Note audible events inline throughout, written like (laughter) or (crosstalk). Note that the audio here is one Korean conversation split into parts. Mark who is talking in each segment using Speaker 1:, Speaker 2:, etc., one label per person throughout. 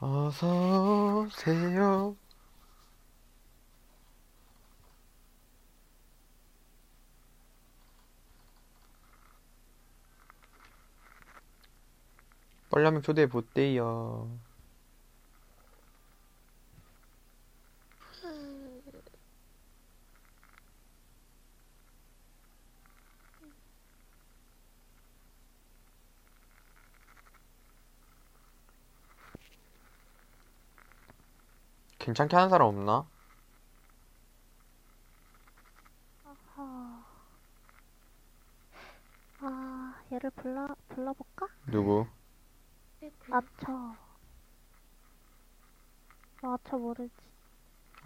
Speaker 1: 어서 오세요. 한명 초대해 보대요. 괜찮게 하는 사람 없나?
Speaker 2: 아, 얘를 불러, 불러볼까?
Speaker 1: 누구?
Speaker 2: 아처. 너 아처 모르지?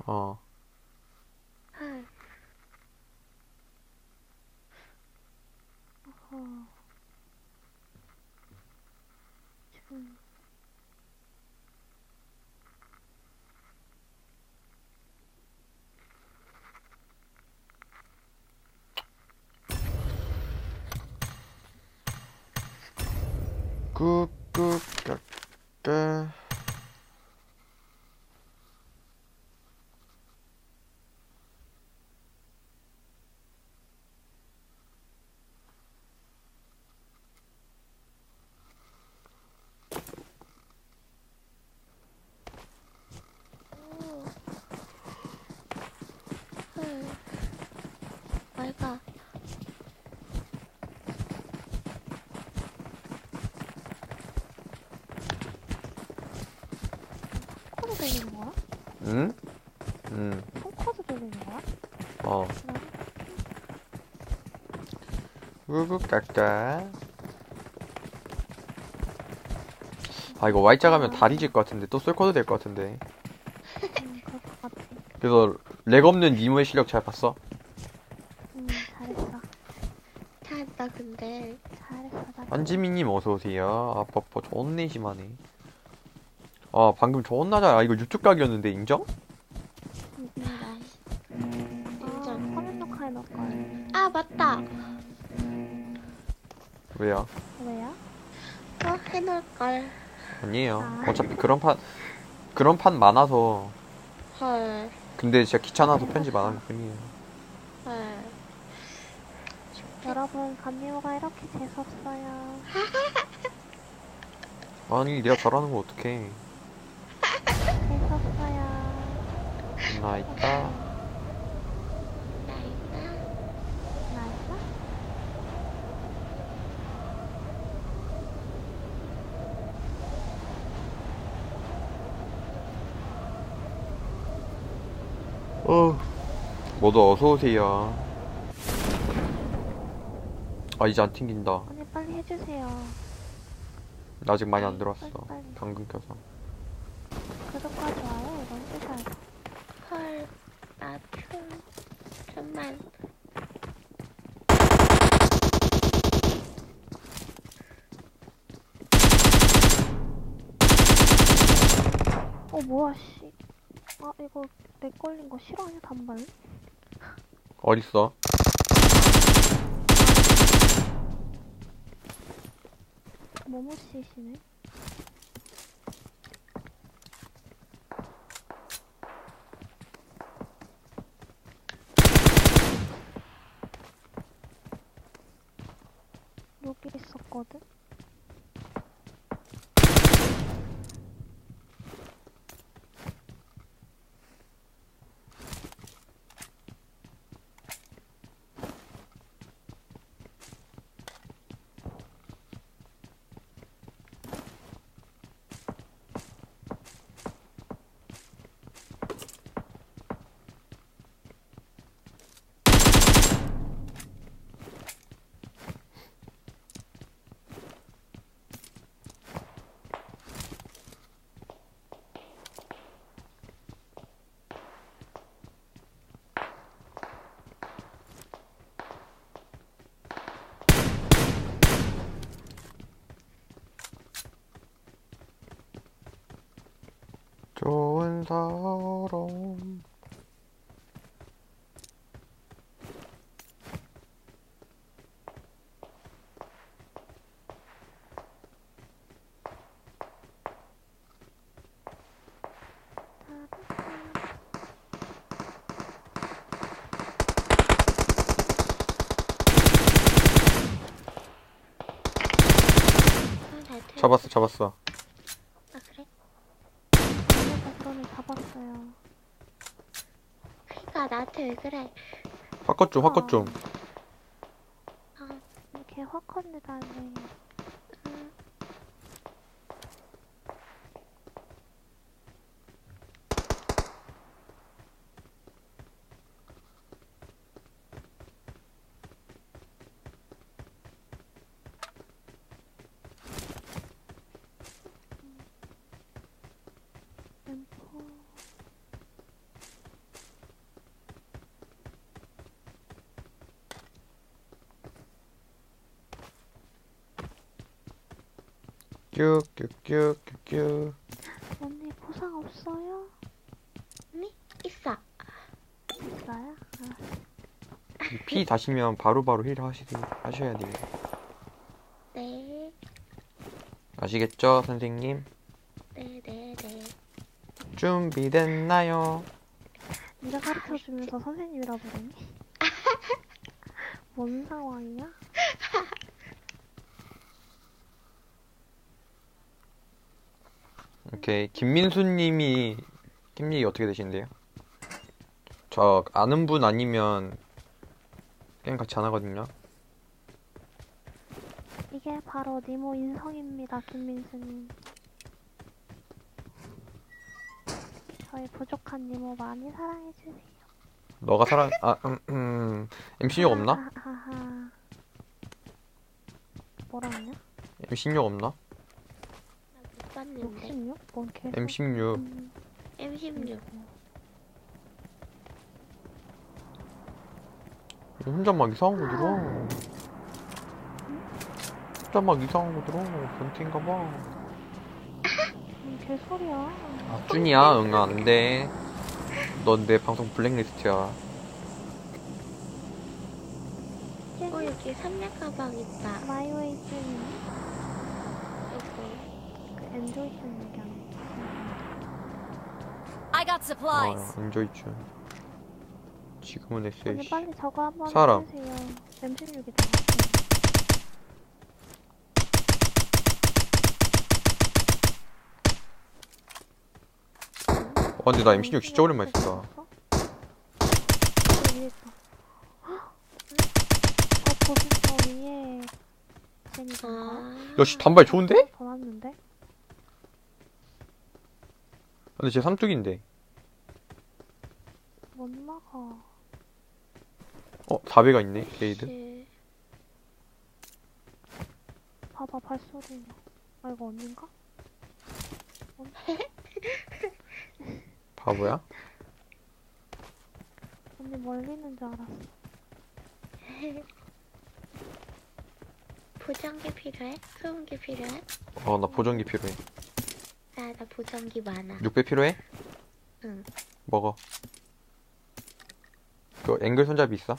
Speaker 1: 어.
Speaker 2: 어허. 지금, Scoop.
Speaker 1: 응? 응.
Speaker 2: 콩커드 돌리는 거야?
Speaker 1: 어. 깍까 아 이거 Y자 가면 다리 질것 같은데 또 쏠코드 될것 같은데
Speaker 2: 음, 그럴 것 같아.
Speaker 1: 그래서 렉 없는 이모의 실력 잘 봤어?
Speaker 2: 음, 잘했어.
Speaker 3: 잘했다, 근데.
Speaker 2: 잘했어, 잘했어.
Speaker 1: 안지민님 어서 오세요 아 뻐뻐 존내 심하네 아 방금 존나 잘 아 이거 유튜브 각이었는데 인정?
Speaker 2: 아. 화면 녹화해 놓을걸.
Speaker 3: 아, 맞다.
Speaker 1: 왜요?
Speaker 2: 왜요?
Speaker 3: 어, 해놓을 걸.
Speaker 1: 아니에요
Speaker 2: 아.
Speaker 1: 어차피 그런 판 그런 판 많아서
Speaker 3: 헐,
Speaker 1: 근데 진짜 귀찮아서 편집 안 하는 뿐이에요
Speaker 3: 헐.
Speaker 2: 여러분, 감미호가 이렇게 재수없어요.
Speaker 1: 아니 내가 잘하는 거 어떡해
Speaker 2: 재수없어요.
Speaker 1: 나 있다
Speaker 3: 나이다.
Speaker 2: 나이가?
Speaker 1: 어 모두 어서 오세요 아 이제 안 튕긴다
Speaker 2: 언니 빨리 해주세요.
Speaker 1: 나 아직 많이 안 들어왔어
Speaker 2: 빨리, 빨리.
Speaker 1: 당근 켜서
Speaker 2: 좋아요 이건 쓰셔야 돼.
Speaker 3: 헐, 춤만.
Speaker 2: 어 뭐야 씨. 아 이거 렉 걸린 거 싫어하냐 단발?
Speaker 1: 어딨어?
Speaker 2: 모모 씨시네. 여기 있었거든.
Speaker 1: 좋은 사람 잡았어 잡았어
Speaker 3: 아 그래?
Speaker 2: 그래서 잡았어요.
Speaker 3: 그니까 나한테 왜 그래?
Speaker 1: 화컷 좀 화컷 좀
Speaker 3: 아,
Speaker 2: 이렇게 화컨대다니.
Speaker 3: 음.
Speaker 1: 큐큐큐큐큐
Speaker 2: 언니 보상 없어요?
Speaker 3: 있어.
Speaker 2: 있어요? 아,
Speaker 1: 피 다시면 바로바로 힐 하시, 하셔야 돼요
Speaker 3: 네,
Speaker 1: 아시겠죠 선생님?
Speaker 3: 네, 네, 네.
Speaker 1: 준비됐나요?
Speaker 2: 네가 가르쳐주면서 선생님이라 부르니? (laughs) 뭔 상황이야?
Speaker 1: 오케이 김민수님이 김님이 어떻게 되신대요? 저 아는 분 아니면 게임 같이 안 하거든요
Speaker 2: 이게 바로 니모 인성입니다, 김민수님. 저희 부족한 니모 많이 사랑해주세요.
Speaker 1: 너가 사랑 아 음, 음. MC6 없나?
Speaker 2: 하하하. 뭐라냐?
Speaker 1: MC6 없나?
Speaker 3: 못 봤는데.
Speaker 2: 66? 뭔 개소?
Speaker 1: M16
Speaker 2: 음,
Speaker 3: M16.
Speaker 1: 혼자 막 이상한 거 들어 혼자 막 이상한 거 들어 변태인가
Speaker 2: 봐뭔 개소리야?
Speaker 1: 아, 준이야 응 안 돼 넌 내 방송 블랙리스트야
Speaker 3: 어, 여기 삼렙 가방 있다.
Speaker 2: 그 엔조이
Speaker 4: I got
Speaker 1: 아
Speaker 4: supplies.
Speaker 1: 엔조이 준 지금은 SH
Speaker 2: 빨리 저거 한번
Speaker 1: 사람.
Speaker 2: 해주세요. M16이다.
Speaker 1: 어 근데 나 MC6 진짜 오랜만에
Speaker 2: 보스터 위에 제니가
Speaker 3: 아.
Speaker 1: 야씨 단발 좋은데?
Speaker 2: 더 났는데?
Speaker 1: 근데 쟤 삼뚝인데
Speaker 2: 못 막아.
Speaker 1: 어 4배가 있네 게이드
Speaker 3: 그,
Speaker 2: 봐봐 발소리. 아 이거 언닌가? (laughs)
Speaker 1: 바보야?
Speaker 2: 언니 멀리 있는 줄 알았어.
Speaker 3: 보정기 필요해? 소음기 필요해?
Speaker 1: 어 나 보정기 필요해
Speaker 3: 나, 나 보정기 많아.
Speaker 1: 6배 필요해?
Speaker 3: 응.
Speaker 1: 먹어 그 앵글 손잡이 있어?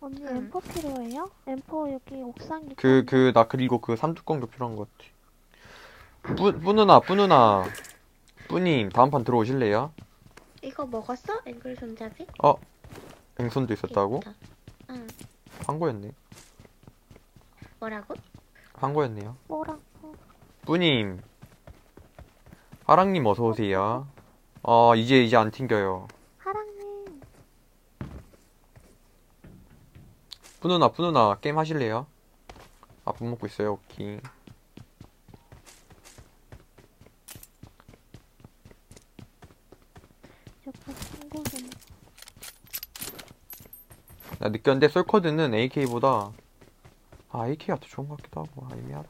Speaker 2: 언니
Speaker 3: 응.
Speaker 2: M4 필요해요? M4 여기 옥상에
Speaker 1: 그 그 나 그리고 그 삼뚝공도 필요한 것 같아 뿌, 뿌누나 뿌누나 뿌님 다음 판 들어오실래요?
Speaker 3: 이거 먹었어? 앵글 손잡이?
Speaker 1: 앵손도 있었다고?
Speaker 3: 있다. 응.
Speaker 1: 한거였네
Speaker 3: 뭐라고?
Speaker 1: 한거였네요
Speaker 2: 뭐라고?
Speaker 1: 뿌님 하랑님 어서 오세요. 어 이제 이제 안 튕겨요.
Speaker 2: 하랑님.
Speaker 1: 뿌누나 게임 하실래요? 아밥 먹고 있어요 오케이. 나 느꼈는데 솔코드는 AK보다 아 AK가 더 좋은 것 같기도 하고 아 애매하다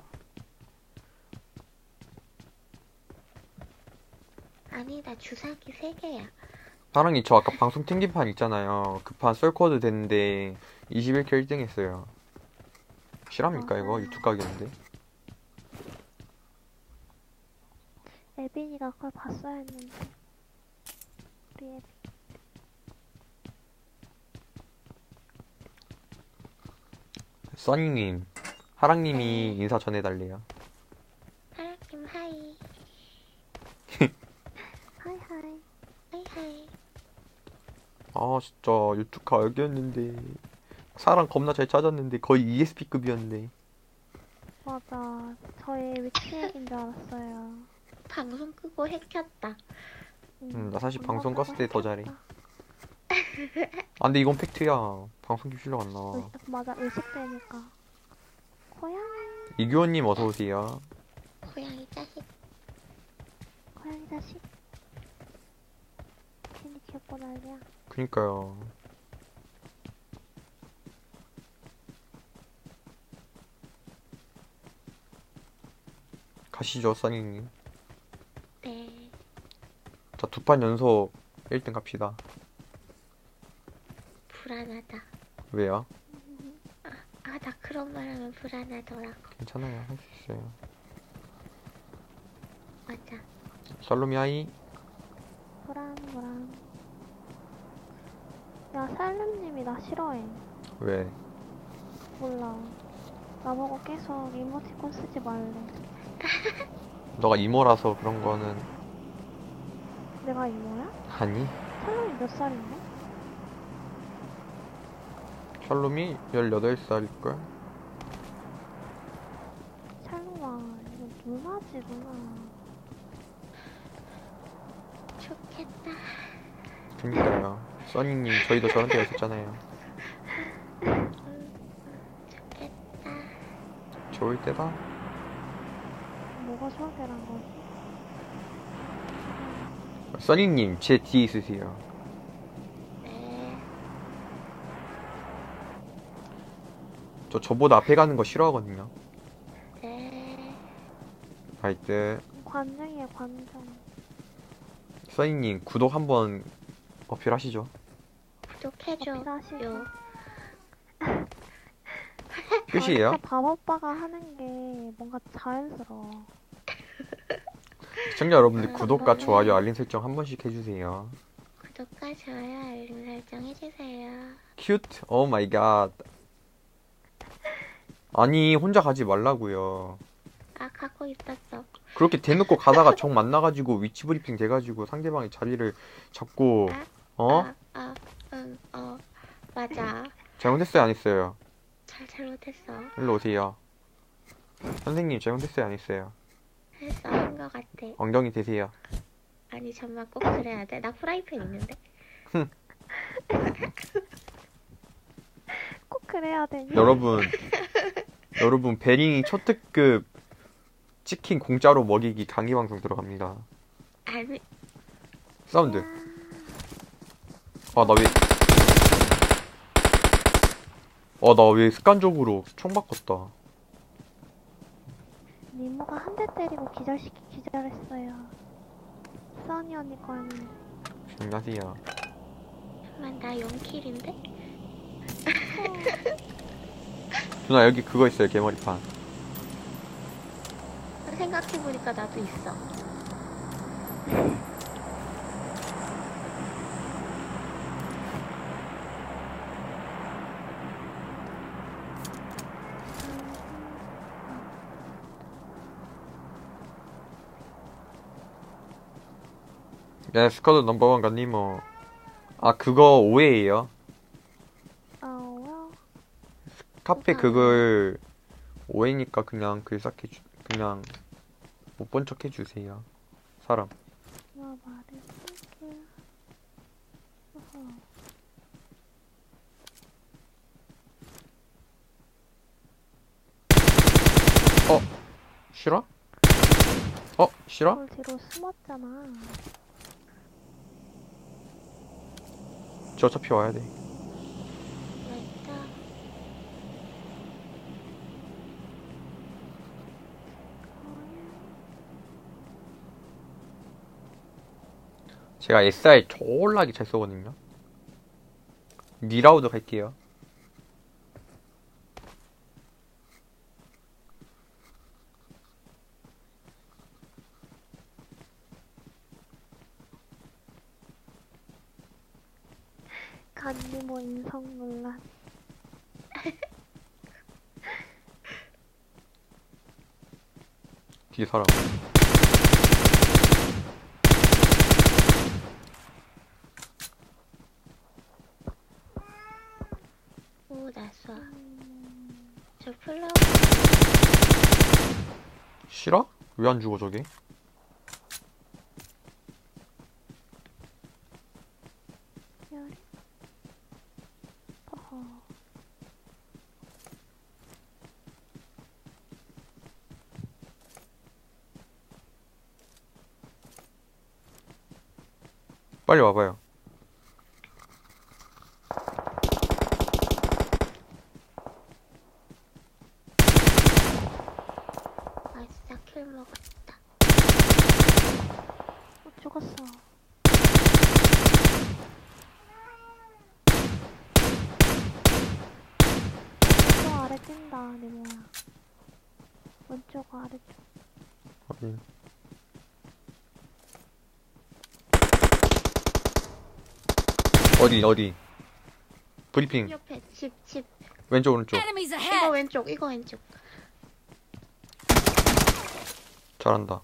Speaker 3: 아니, 나 주사기 3개야.
Speaker 1: 사랑이 저 아까 방송 튕긴 판 있잖아요 그판 솔코드 됐는데 21킬 1등 했어요 실합니까 이거
Speaker 2: 아하.
Speaker 1: 유튜브 각이었는데
Speaker 2: 에빈이가 그걸 봤어야 했는데 우리 에빈
Speaker 1: 써니님 하랑님이
Speaker 3: 네.
Speaker 1: 인사 전해달래요
Speaker 3: 하라킴 하이. (laughs)
Speaker 2: 하이하이
Speaker 3: 하이 하이.
Speaker 1: 아 진짜 유튜브 각이었는데 사랑 겁나 잘 찾았는데 거의 ESP급이었는데
Speaker 2: 맞아 아, 저희 위치 얘기인 줄 알았어요.
Speaker 3: 방송 끄고 해켰다.
Speaker 1: 음, 나 사실
Speaker 2: 방송
Speaker 1: 껐을 때 더 잘해. 아 근데 이건 팩트야. 방송 캡슐력 안 나와.
Speaker 2: 의- 맞아, 의식되니까. 고양이,
Speaker 1: 이규원님 어서 오세요.
Speaker 3: 고양이 자식.
Speaker 2: 고양이 자식. 귀엽고 난리야.
Speaker 1: 그니까요. 가시죠, 써니님.
Speaker 3: 네.
Speaker 1: 자, 두 판 연속 1등 갑시다.
Speaker 3: 불안하다.
Speaker 1: 왜요?
Speaker 3: 아, 나 그런 말 하면 불안하더라고.
Speaker 1: 괜찮아요. 할 수 있어요.
Speaker 3: 맞아.
Speaker 1: 살로미 아이.
Speaker 2: 불안, 불안. 야, 살림님이 나 싫어해.
Speaker 1: 왜?
Speaker 2: 몰라. 나보고 계속 이모티콘 쓰지 말래.
Speaker 1: 너가 이모라서 그런 거는
Speaker 2: 내가 이모야?
Speaker 1: 아니?
Speaker 2: 살림이 몇 살인데?
Speaker 1: 샬롬이 18살일걸?
Speaker 2: 찰롱아, 이거 누나지, 누나.
Speaker 3: 좋겠다.
Speaker 1: 그니까요. 써니님, 저희도 저런 때가 있었잖아요.
Speaker 3: 음, 좋겠다.
Speaker 1: 좋을 때다?
Speaker 2: 뭐가 좋을 때란 거지?
Speaker 1: 써니님, 제 뒤에 있으세요.
Speaker 3: 네.
Speaker 1: 저 저보다 앞에 가는 거 싫어하거든요.
Speaker 3: 네.
Speaker 1: 하여튼,
Speaker 2: 관정이야, 관정.
Speaker 1: 써니님, 구독 한번 어필하시죠.
Speaker 3: 구독해줘.
Speaker 2: 어필하시죠.
Speaker 3: 요.
Speaker 1: 끝이에요?
Speaker 2: 아, 밥 오빠가 하는 게 뭔가 자연스러워.
Speaker 1: 시청자 여러분들
Speaker 3: 아,
Speaker 1: 구독과
Speaker 3: 네.
Speaker 1: 좋아요, 알림 설정 한 번씩 해주세요.
Speaker 3: 구독과 좋아요, 알림 설정 해주세요.
Speaker 1: 큐트, 오 마이 갓. 아니, 혼자 가지 말라고요.
Speaker 3: 아, 가고 있었어.
Speaker 1: 그렇게 대놓고 가다가 정 만나가지고 위치 브리핑 돼가지고 상대방이 자리를 잡고, 어?
Speaker 3: 아, 아, 응, 어. 맞아.
Speaker 1: 잘못했어요, 안 했어요?
Speaker 3: 잘 잘못했어.
Speaker 1: 일로 오세요. 선생님, 잘못했어요, 안 했어요?
Speaker 3: 했어, 한 거 같아.
Speaker 1: 엉덩이 대세요.
Speaker 3: 아니, 잠만 꼭 그래야 돼. 나 프라이팬 있는데. (laughs)
Speaker 2: 꼭 그래야 되니?
Speaker 1: 여러분, 여러분, 베링이 초특급 치킨 공짜로 먹이기 강의 방송 들어갑니다.
Speaker 3: 아니,
Speaker 1: 사운드. 아, 나 왜. 어, 나왜 습관적으로 총 바꿨다.
Speaker 2: 니모가 한 대 때리고 기절시키 기절했어요. 써니 언니 거는
Speaker 1: 안녕하세요.
Speaker 3: 잠만, 나 0킬인데? (laughs)
Speaker 1: 누나, 여기 그거 있어요, 개머리판.
Speaker 3: 생각해보니까 나도 있어. (laughs)
Speaker 1: 네, 스쿼드 넘버원 가니모. 아, 그거 오해예요.
Speaker 2: 아우요.
Speaker 1: 카페
Speaker 3: 아.
Speaker 1: 그걸 오해니까 그냥 글싹 해주, 그냥 못 본 척 해주세요. 사람.
Speaker 2: 뭐. 어허.
Speaker 1: 싫어? 어? 싫어?
Speaker 2: 돌 뒤로 숨었잖아.
Speaker 1: 저 어차피 와야 돼. 제가 SR 졸라게 잘 쏘거든요. 미라우드 갈게요.
Speaker 2: 간니모 인성 논란.
Speaker 1: 뒤에 사람.
Speaker 3: 오, 나 쏴.
Speaker 2: 음,
Speaker 3: 저 플라워.
Speaker 1: 싫어? 왜 안 죽어?
Speaker 2: 어허.
Speaker 1: 빨리 와봐요.
Speaker 3: 아싸 킬 먹었다.
Speaker 2: 어, 죽었어. 왼쪽 아래 뛴다, 내 모야. 왼쪽 아래쪽.
Speaker 1: 확인. 어디 어디? 브리핑
Speaker 3: 옆에 집, 집.
Speaker 1: 왼쪽 오른쪽
Speaker 3: 이거! 왼쪽, 이거 왼쪽.
Speaker 1: 잘한다.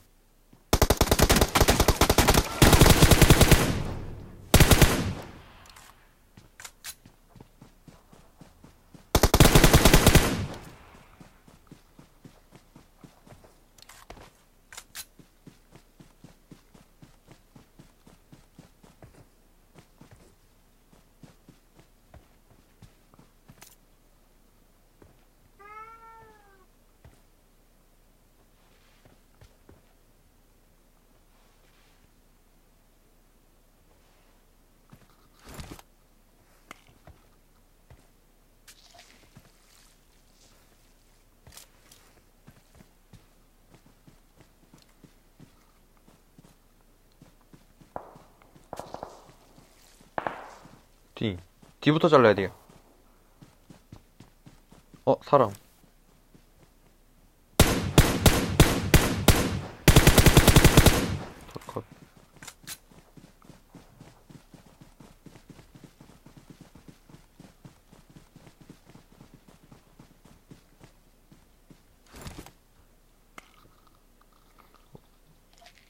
Speaker 1: 뒤 뒤부터 잘라야 돼요. 어 사람.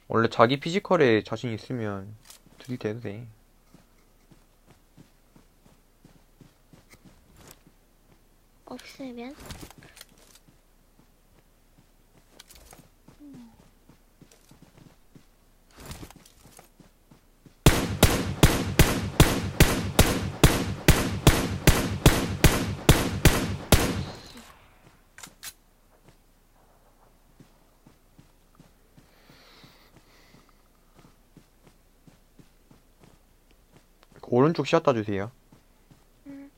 Speaker 1: 원래 자기 피지컬에 자신 있으면 들이대도 돼.
Speaker 3: 없으면.
Speaker 1: 오른쪽 따주세요.
Speaker 3: 음.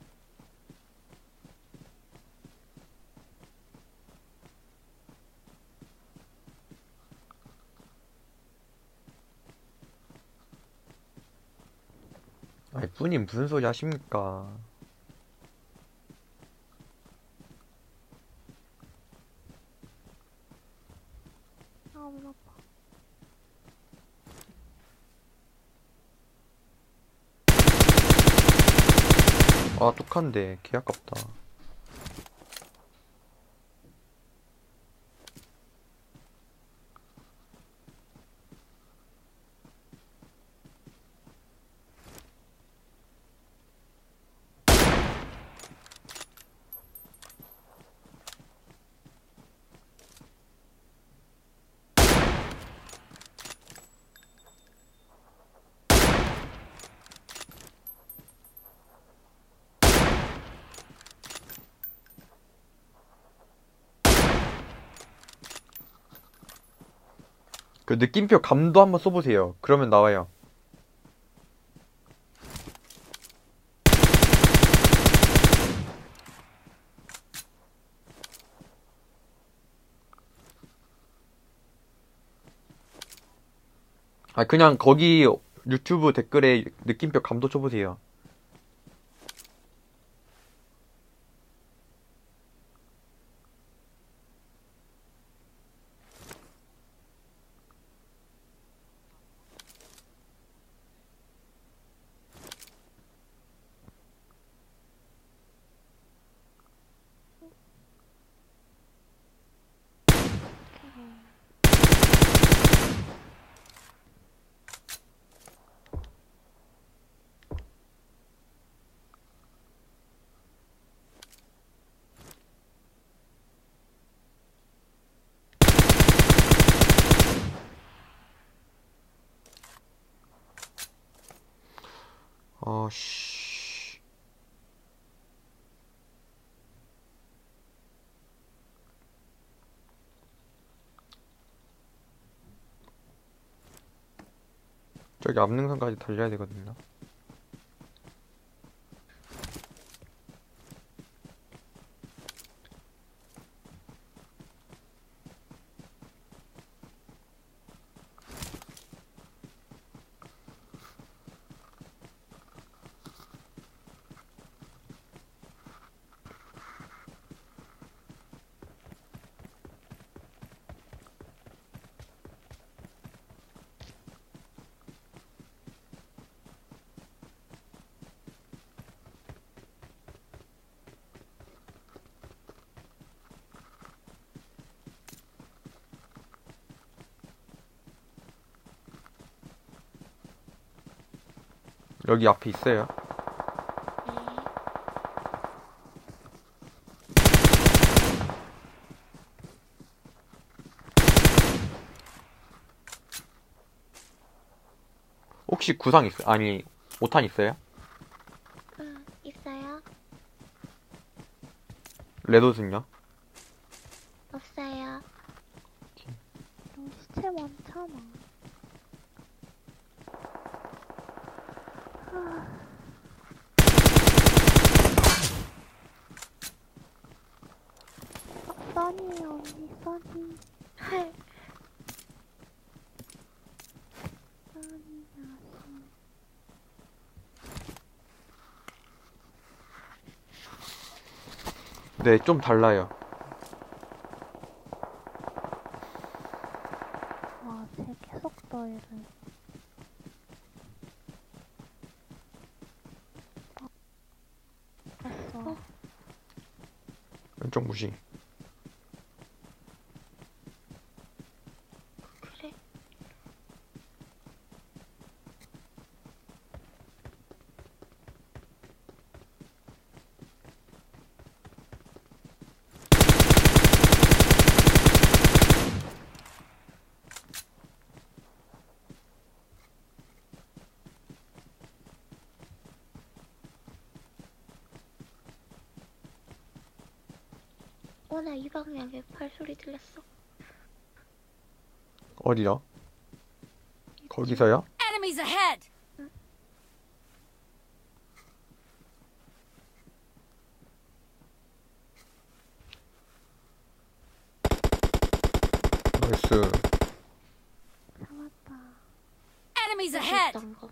Speaker 1: 아이 뿌님 무슨 소리 하십니까?
Speaker 2: 아, 몸 아파.
Speaker 1: 아 똑 한데 개 아깝다. 그 느낌표 감도 한번 써보세요. 그러면 나와요. 아 그냥 거기 유튜브 댓글에 느낌표 감도 쳐보세요. 저기 앞능선까지 달려야 되거든요. 여기 앞에 있어요.
Speaker 3: 네.
Speaker 1: 혹시 구상 있어요? 아니, 5탄 있어요?
Speaker 3: 응, 있어요?
Speaker 1: 레도슨요?
Speaker 2: 여기 시체 많잖아. 아. 아, 써니 언니 써니
Speaker 3: 헐.
Speaker 2: 써니 아씨
Speaker 1: 네, 좀 달라요.
Speaker 2: 와쟤 계속 더해를 봤어
Speaker 1: 왼쪽 무시.
Speaker 3: 그래. 어, 나 이 방향에 발소리 들렸어.
Speaker 1: 어디요? 거기서요?
Speaker 4: Enemies ahead!
Speaker 1: 나이스.
Speaker 2: 잡았다
Speaker 4: Enemies ahead!
Speaker 3: 있던 거.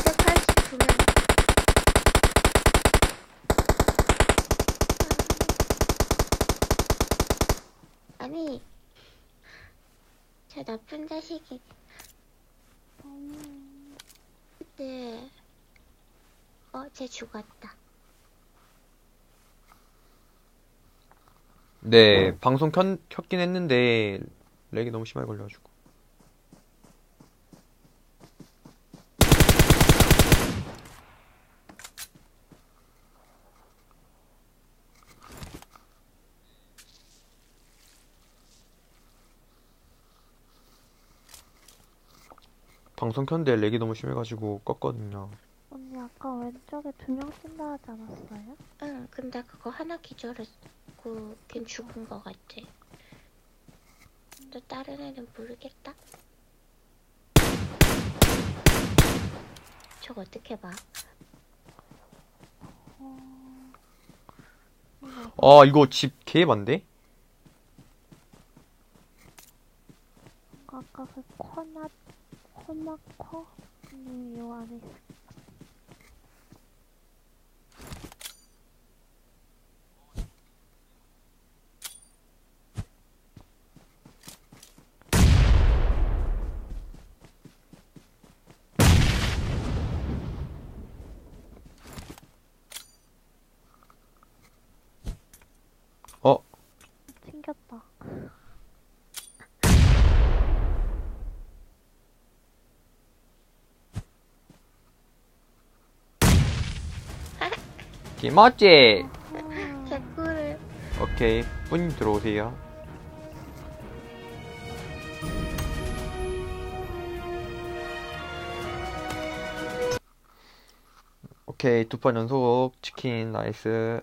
Speaker 3: 이백팔십두 명. 아니, 저 나쁜 자식이
Speaker 2: 음,
Speaker 3: 어, 쟤 죽었다.
Speaker 1: 네, 방송 켰, 켰긴 했는데, 렉이 너무 심하게 걸려가지고. 방송 켰는데 렉이 너무 심해가지고 껐거든요.
Speaker 2: 언니 아까 왼쪽에 두명 뛴다 하지 않았어요?
Speaker 3: 응, 근데 그거 하나 기절했고 걘 죽은 거 같아. 또 다른 애는 모르겠다. 저거 어떻게 봐?
Speaker 2: 어... 이거
Speaker 1: 아, 이거 집 개반데?
Speaker 2: 아까 그 코나 코나코 님이 요안
Speaker 1: 맞지
Speaker 2: 맞지?
Speaker 3: 개꿀을.
Speaker 1: 오케이 분 들어오세요. 오케이 두판 연속 치킨 나이스.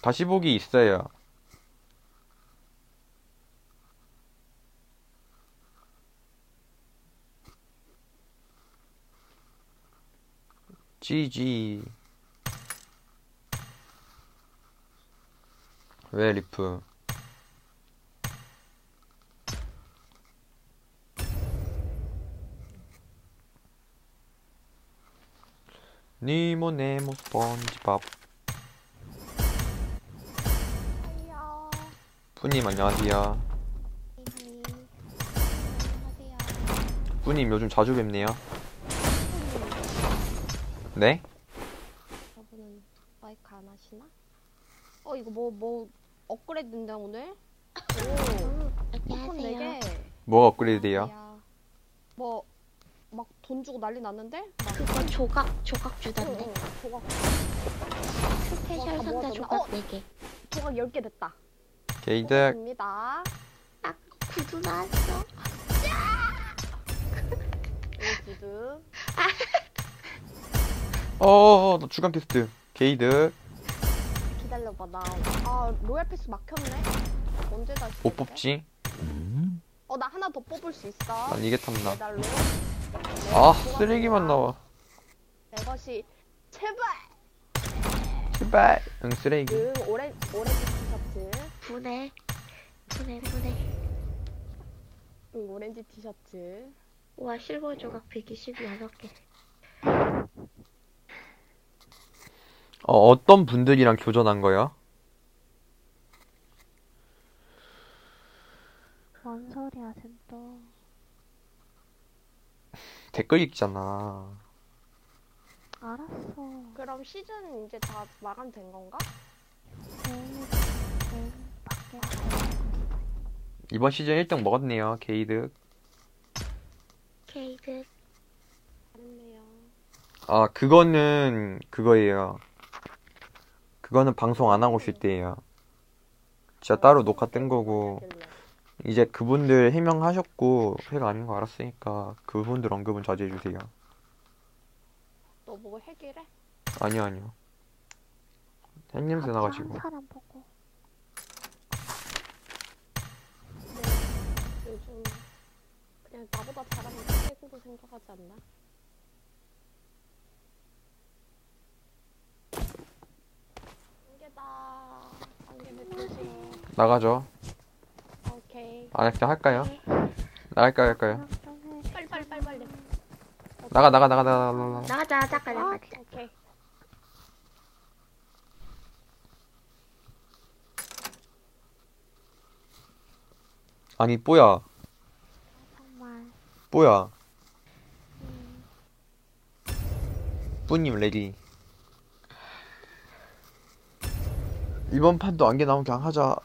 Speaker 1: 다시 보기 있어요. GG 왜 리프 니모 네모 스펀지밥. 뿌님 안녕하세요
Speaker 3: 이니. 안녕하세요.
Speaker 1: 뿌님 요즘 자주 뵙네요 네?
Speaker 5: 저분은 마이크 안 하시나? 어 이거 뭐 뭐 업그레이드 된다 오늘? 오폰
Speaker 3: 안녕하세요.
Speaker 5: 4개
Speaker 1: 뭐가 업그레이드 돼요?
Speaker 5: 뭐막 돈 주고 난리 났는데? 막
Speaker 3: 그거 조각 조각
Speaker 5: 응,
Speaker 3: 주던데.
Speaker 5: 응, 조각
Speaker 3: 스페셜
Speaker 5: 어, 다
Speaker 3: 상자? 조각
Speaker 5: 어?
Speaker 3: 4개.
Speaker 5: 조각 10개 됐다
Speaker 1: 게이득
Speaker 5: 입니다
Speaker 3: 딱 구두 나왔어.
Speaker 5: 오즈드
Speaker 1: 어 어어 나 주간 퀘스트. 게이득
Speaker 5: 기다려봐 나 아 로얄 패스 막혔네? 언제 다시
Speaker 1: 못 뽑지?
Speaker 5: 어 나 하나 더 뽑을 수 있어.
Speaker 1: 난 이게 탐나.
Speaker 5: 메달로.
Speaker 1: 아 쓰레기만 나와.
Speaker 5: 내 것이 제발!
Speaker 1: 제발! 응 쓰레기.
Speaker 5: 응 오렌 오렌지 티셔츠.
Speaker 3: 분해. 분해 분해.
Speaker 5: 응 오렌지 티셔츠.
Speaker 3: 우와 실버 조각 126개.
Speaker 1: 어, 어떤 분들이랑 교전한 거야?
Speaker 2: 뭔 소리야, 쟤 또.
Speaker 1: 댓글 읽잖아
Speaker 2: 알았어.
Speaker 5: 그럼 시즌 이제 다 마감된 건가?
Speaker 2: 제일, 제일 밖에 안 나가고
Speaker 1: 이번 시즌 1등 먹었네요 게이득
Speaker 3: 케이크.
Speaker 5: 잘했네요.
Speaker 1: 아 그거는 그거예요 그거는 방송 안 하고 쉴 때예요 진짜 따로 녹화 뜬 거고 이제 그분들 해명하셨고 회가 아닌 거 알았으니까 그분들 언급은 자제해 주세요
Speaker 5: 너 보고 핵이래?
Speaker 1: 아니요 아니요 핵 냄새 나가지고
Speaker 2: 한 사람 보고.
Speaker 5: 요즘 그냥 나보다 잘하면 핵으로 생각하지 않나? 단계 맺듯이.
Speaker 1: 나가죠
Speaker 5: 오케이.
Speaker 1: 아 그냥 할까요? 나갈까요 할까요?
Speaker 5: 빨리 빨리 빨리 빨리.
Speaker 1: 나가 나가 나가 나가 나가
Speaker 3: 나가자 잠깐
Speaker 5: 아,
Speaker 3: 나가자.
Speaker 5: 오케이.
Speaker 1: 아니 뽀야
Speaker 2: 정말.
Speaker 1: 뽀야
Speaker 2: 음,
Speaker 1: 뿌님 레디 이번 판도 안개 나오게 하자